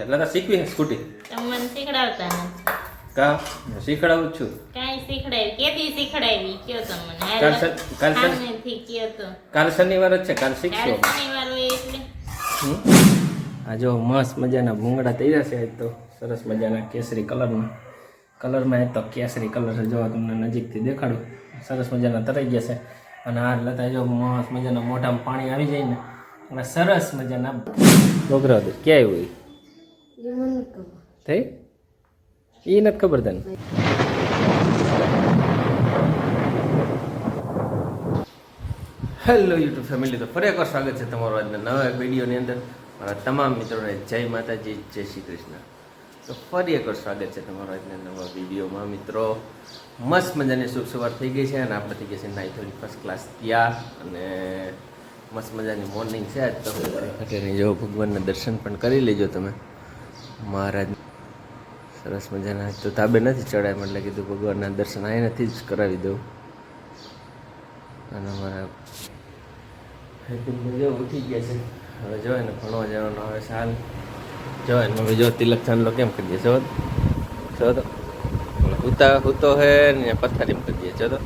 છે એટલે શીખવી છે સ્કૂટી? તમને શીખડાવતા નથી. કા? હું શીખડાવું છું. કાઈ શીખડાવી? કેદી શીખડાવી? કયો તમને કાલ શન- કાલ શન- કયો તો? કાલ શનિવાર જ છે કાલ શીખશો કાલ શનિવાર હોય એટલે. આ જો મસ્ત મજાના ભૂંગળા તૈયાર છે આજ તો. સરસ મજાના કેસરી કલરના. કલરમાં એક તો કેસરી કલર છે જો તમને નજીકથી દેખાડું. સરસ મજાના તરાઈ ગયા છે. અને આ લતા જો મસ્ત મજાના મોઢામાં પાણી આવી જાય ને. અને સરસ મજાના છોકરા ક્યાંય ક્યાં આવ્યું થઈ એ નથી ખબર તને હેલો યુટ્યુબ ફેમિલી તો ફરી એકવાર સ્વાગત છે તમારો આજના નવા વિડીયોની અંદર મારા તમામ મિત્રોને જય માતાજી જય શ્રી કૃષ્ણ તો ફરી એકવાર સ્વાગત છે તમારો આજના નવા વિડીયોમાં મિત્રો મસ્ત મજાની શુભ સવાર થઈ ગઈ છે અને આપણે થઈ ગઈ છે નાઈ થોડી ફર્સ્ટ ક્લાસ ત્યાં અને મસ્ત મજાની મોર્નિંગ છે આજ તો જો ભગવાનના દર્શન પણ કરી લેજો તમે મહારાજ સરસ મજાના. તો તાબે નથી ચડાય એટલે કીધું ભગવાનના દર્શન અહીંયાથી જ કરાવી દઉં. અને અમારા હેતુભાઈ ઉઠી ગયા છે. હવે જો ને ભણવા જવાનો હવે સાલ. હાલ જો એને મમ્મી જો તિલક ચાંદલો કેમ કરી દે છો જો તો. હુતા હુતો હે ને પથારી કરી કરીએ છો તો.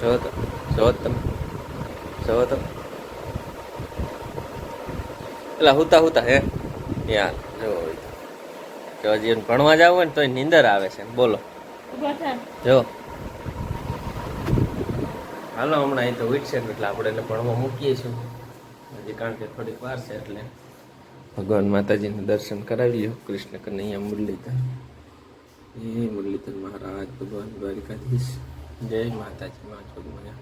છો તો. છો તમે. છો તો. એટલે હુતા હુતા હે. યાર જો હજી ભણવા જાવ હોય ને તોય નીંદર આવે છે. બોલો. જો. હાલો હમણાં અહીં તો ઉઠશે એટલે આપણે એને ભણવા મૂકીએ છીએ. હજી કારણ કે થોડીક વાર છે એટલે. ભગવાન માતાજીને દર્શન કરાવી લ્યો. કૃષ્ણ કનૈયા મુરલીધર. એ મુરલીધર મહારાજ ભગવાન દ્વારિકાધીશ. જય માતાજી મા જોગમાયા.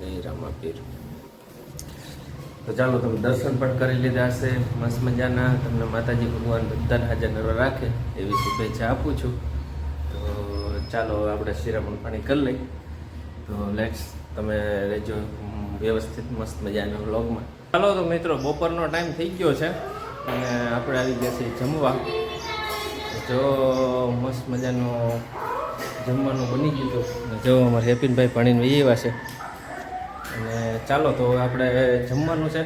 જય રામાપીર. તો ચાલો તમે દર્શન પણ કરી લીધા હશે, મસ્ત મજાના. તમને માતાજી ભગવાન બધાને હાજર નરવા રાખે એવી શુભેચ્છા આપું છું. તો ચાલો આપણે શિરામણ પાણી કરી લઈ તો લેટ્સ તમે રહેજો વ્યવસ્થિત મસ્ત મજાના વ્લોગમાં. ચાલો તો મિત્રો, બપોરનો ટાઈમ થઈ ગયો છે અને આપણે આવી ગયા છીએ જમવા. જો મસ્ત મજાનું જમવાનું બની ગયું હતું જો અમારે હેપીનભાઈ પાણીને વહી છે. અને ચાલો તો આપણે જમવાનું છે.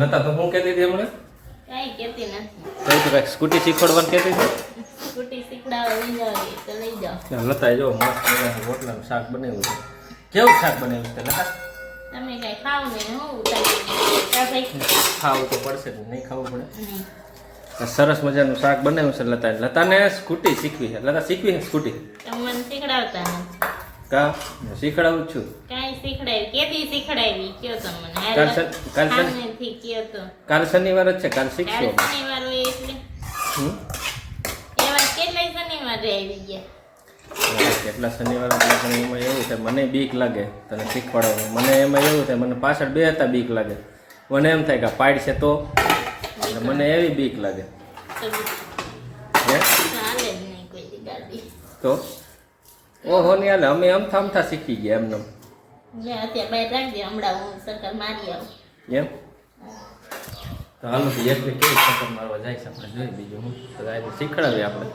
લતા તો હું કહેતી હતી હમણાં? કાંઈ કહેતી નથી. તો કાંઈક સ્કૂટી શીખવાડવાનું કહેતી હતી? સ્કૂટી શીખડાવવા તો લઈ જાઓ. ત્યાં જો મસ્ત રોટલાનું શાક બનાવ્યું છે. કેવું શાક બનાવ્યું છે લતા? તમે કાંઈ ખાવ નહીં હું ઉતારી ખાવું તો પડશે જ નહીં ખાવું પડે. સરસ મજાનું શાક બનાવ્યું છે લતા લતાને સ્કૂટી શીખવી છે. લતા શીખવી છે સ્કૂટી? શીખડાવતા કા? શીખડાવું છું. કાઈ શીખડાવી કેદી શીખડાવી? કયો તમને કાલ કાલ શન- કયો તો? કાલ શનિવાર જ છે કાલ શીખશું શનિવાર હોય એટલે? હમ? એવા કેટલા શનિવાર આવી ગયા? કેટલા શનિવાર પણ એમાં એવું છે મને બીક લાગે તને શીખવાડવાનું મને એમાં એવું થાય મને પાછળ બે હતા બીક લાગે. મને એમ થાય કે પાડશે તો? મને એવી બીક લાગે. તો? ઓહો ને હાલે અમે અમથા અમથા શીખી ગયા એમને. મેં અત્યારે બહાર દે હમણાં હું સકર મારી આવું. એમ? તો હાલો ને કેવી ચક્કર મારવા જાય છે આપણે જોઈએ બીજું હું તો આ શીખડાવીએ આપણે.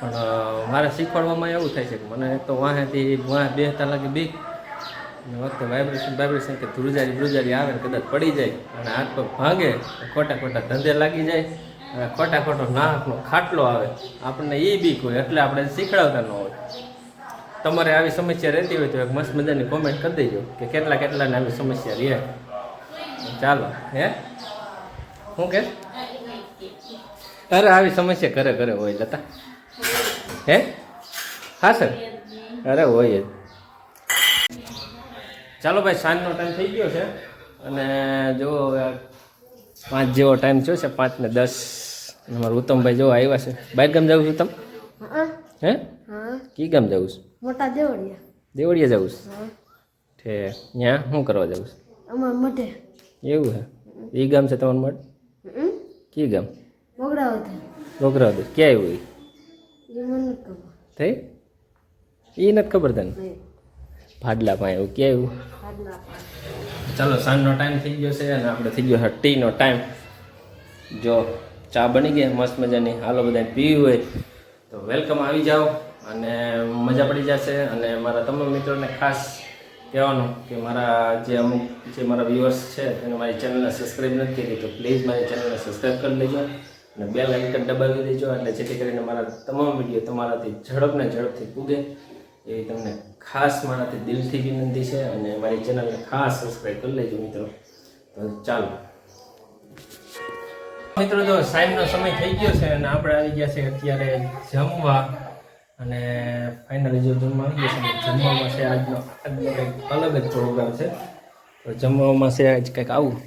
પણ મારે શીખવાડવામાં એવું થાય છે કે મને તો વાંહેથી વાહ બે લાગે બીક. અને વખતે વાઇબ્રેશન વાઇબ્રેશન કે ધ્રુજારી ધ્રુજારી આવે ને કદાચ પડી જાય અને હાથ પગ ભાંગે ખોટા ખોટા ધંધે લાગી જાય અને ખોટા ખોટો નાકનો ખાટલો આવે. આપણને એ બીક હોય એટલે આપણે શીખડાવતા ન હોય. તમારે આવી સમસ્યા રહેતી હોય તો એક મસ્ત મજાની કોમેન્ટ કરી દેજો કે કેટલા કેટલાને આવી સમસ્યા રહે. ચાલો હે? શું કે? અરે આવી સમસ્યા ઘરે ઘરે હોય લતા. હે? હા સર? અરે હોય જ. ચાલો ભાઈ સાંજનો ટાઈમ થઈ ગયો છે અને જો પાંચ જેવો ટાઈમ થયો છે પાંચ ને દસ. અમારું અમારા ઉત્તમભાઈ જો આવ્યા છે. બહાર ગામ જવું છું તમ? હે. કી ગામ જવું છે? મોટા દેવળિયા. દેવળિયા જવું છે? ઠે ત્યાં શું કરવા જવું અમાર મઢે. એવું હે? એ ગામ છે તમારું મઠ કઈ કી ગામ? મોગરા હતા ક્યાં આવ્યું એ મને થઈ? એ નથી ખબર તને? ભાડલા પાસે એવું ક્યાં આવ્યું ચાલો સાંજનો ટાઈમ થઈ ગયો છે અને આપણે થઈ ગયો છે ટીનો ટાઈમ જો ચા બની ગઈ મસ્ત મજાની. હાલો બધાને પીવી હોય તો વેલકમ આવી જાઓ. અને મજા પડી જશે અને મારા તમામ મિત્રોને ખાસ કહેવાનું કે મારા જે અમુક જે મારા વ્યૂઅર્સ છે એને મારી ચેનલને સબસ્ક્રાઈબ નથી કરી, તો પ્લીઝ મારી ચેનલને સબસ્ક્રાઈબ કરી લેજો અને બેલ આઇકન દબાવી દેજો એટલે જેથી કરીને મારા તમામ વીડિયો તમારાથી ઝડપને ઝડપથી પૂગે એવી તમને ખાસ મારાથી દિલથી વિનંતી છે અને મારી ચેનલને ખાસ સબસ્ક્રાઈબ કરી લેજો મિત્રો. તો ચાલો. મિત્રો, જો સાંજનો સમય થઈ ગયો છે અને આપણે આવી ગયા છે અત્યારે જમવા. અને ફાઇનલી જો જમવા આવી છે, જમવામાં છે આજનો આજનો કંઈક અલગ જ પ્રોગ્રામ છે. તો જમવામાં છે આજ કંઈક આવું.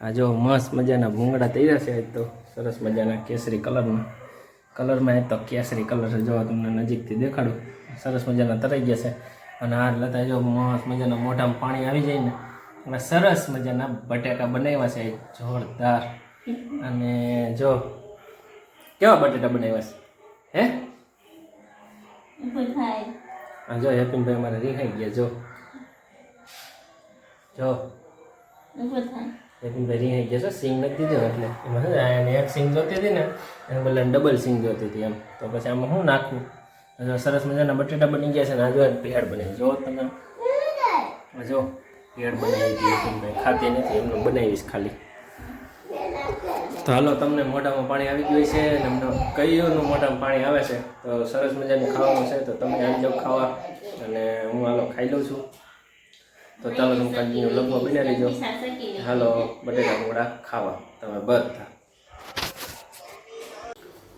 આ જો મસ્ત મજાના ભૂંગળા તૈયાર છે આજ તો, સરસ મજાના કેસરી કલરના કલરમાં એ તો કેસરી કલર છે, જો તમને નજીકથી દેખાડું. સરસ મજાના તરાઈ ગયા છે. અને આ લતા જો મસ્ત મજાના મોઢામાં પાણી આવી જાય ને, અને સરસ મજાના બટેકા બનાવ્યા છે જોરદાર. અને જો, કેવા બટેટા બનાવ્યા છે? હે? ઊભું થાય આ જો યતીનભાઈ અમારે રીહાઈ ગયા જો જો ઊભું થાય યતીનભાઈ રીહાઈ ગયા છો સિંગ નથી દીધો એટલે એમાં શું થાય, એને એક સિંગ જોતી હતી ને એને બોલે ડબલ સિંગ જોતી હતી એમ તો પછી આમાં શું નાખવું જો સરસ મજાના બટેટા બની ગયા છે ને આ જો ભેળ બની જો તમે જો પેડ બનાવી દીધી યતીનભાઈ ખાતી નથી એમનું બનાવીશ ખાલી તો હાલો, તમને મોઢામાં પાણી આવી ગયું છે અને અમને કઈઓનું મોઢામાં પાણી આવે છે. તો સરસ મજાનું ખાવાનું છે, તો તમે આવી જાઓ ખાવા. અને હું હાલો ખાઈ લઉં છું. તો ચાલો, હું કન્ટિન્યુ લગભગ બની લેજો. હાલો, બટેટા મોડા ખાવા. તમે બધા.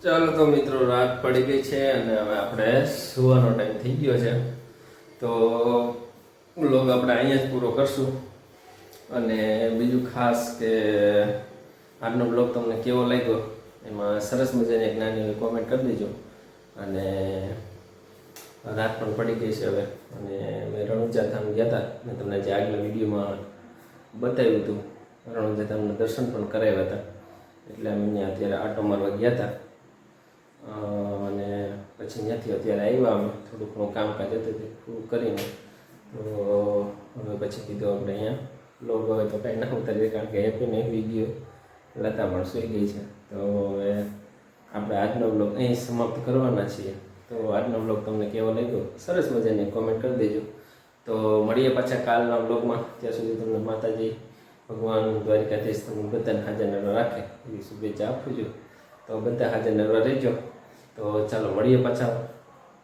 ચાલો, તો મિત્રો, રાત પડી ગઈ છે અને હવે આપણે સુવાનો ટાઈમ થઈ ગયો છે. તો લોગ આપણે અહીંયા જ પૂરો કરશું. અને બીજું ખાસ કે આજનો બ્લોગ તમને કેવો લાગ્યો, એમાં સરસ મજાની એક નાની એવી કોમેન્ટ કરી દેજો. અને રાત પણ પડી ગઈ છે હવે. અને મેં રણુજા ધામ ગયા હતા. મેં તમને જે આગલા વિડીયોમાં બતાવ્યું હતું રણુજા ધામના દર્શન પણ કરાવ્યા હતા. એટલે અમે અહીંયા અત્યારે આટો મારવા ગયા હતા. અને પછી ત્યાંથી અત્યારે આવ્યા અમે. થોડું ઘણું કામકાજ હતું તે પૂરું કરીને. તો હવે પછી કીધું આપણે અહીંયા. લોગ હવે તો કાંઈ ના ઉતારીએ, કારણ કે હેપી નહીં ગયો. લતા પણ સૂઈ ગઈ છે. તો હવે આપણે આજનો બ્લોગ અહીં સમાપ્ત કરવાના છીએ. તો આજનો બ્લોગ તમને કેવો લાગ્યો? સરસ મજાની કોમેન્ટ કરી દેજો. તો મળીએ પાછા કાલના બ્લોગમાં ત્યાં સુધી તમને માતાજી, ભગવાન, દ્વારિકાધીશ તમને બધાને હાજર નરવા રાખે. એવી શુભેચ્છા આપું છું. તો બધા હાજર નરવા રહેજો. તો ચાલો મળીએ પાછા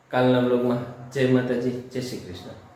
કાલના બ્લોગમાં જય માતાજી, જય શ્રી કૃષ્ણ.